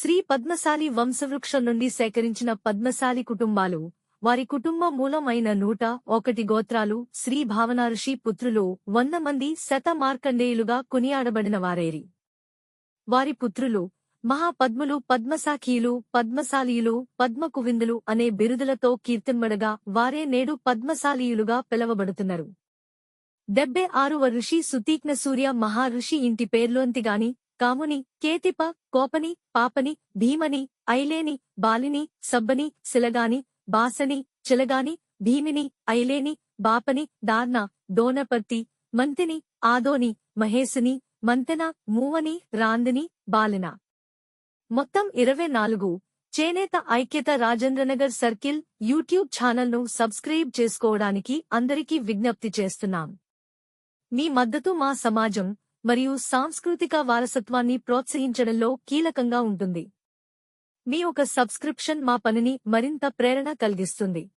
శ్రీ పద్మశాలి వంశవృక్షం నుండి సేకరించిన పద్మశాలి కుటుంబాలు వారి కుటుంబ మూలం అయిన నూట ఒకటి గోత్రాలు శ్రీ భావనాఋషి పుత్రులు వంద మంది శత మార్కండేయులుగా కొనియాడబడిన వారేరి వారి పుత్రులు మహాపద్ములు పద్మశాఖీయులు పద్మశాలీయులు పద్మకువిందులు అనే బిరుదులతో కీర్తింబడగా వారే నేడు పద్మశాలీయులుగా పిలవబడుతున్నారు. డెబ్బై ఆరువ ఋషి సుతీక్న సూర్య మహాఋషి ఇంటి పేర్లోంతిగాని కాముని కేతిప కోపని పాపని భీమని ఐలేని బాలిని సబ్బని శిలగాని బాసని చిలగాని భీమిని ఐలేని బాపని దార్న దోనపత్తి మంతిని ఆదోని మహేశుని మంతెన మూవని రాందిని బాలిన. మొత్తం ఇరవై నాలుగు. చేనేత ఐక్యత రాజేంద్రనగర్ సర్కిల్ యూట్యూబ్ ఛానల్ను సబ్స్క్రైబ్ చేసుకోవడానికి అందరికీ విజ్ఞప్తి చేస్తున్నాం. మీ మద్దతు మా సమాజం. మరియు సాంస్కృతిక వారసత్వాన్ని ప్రోత్సహించడంలో కీలకంగా ఉంటుంది. మీ ఒక సబ్స్క్రిప్షన్ మా పనిని మరింత ప్రేరణ కలిగిస్తుంది.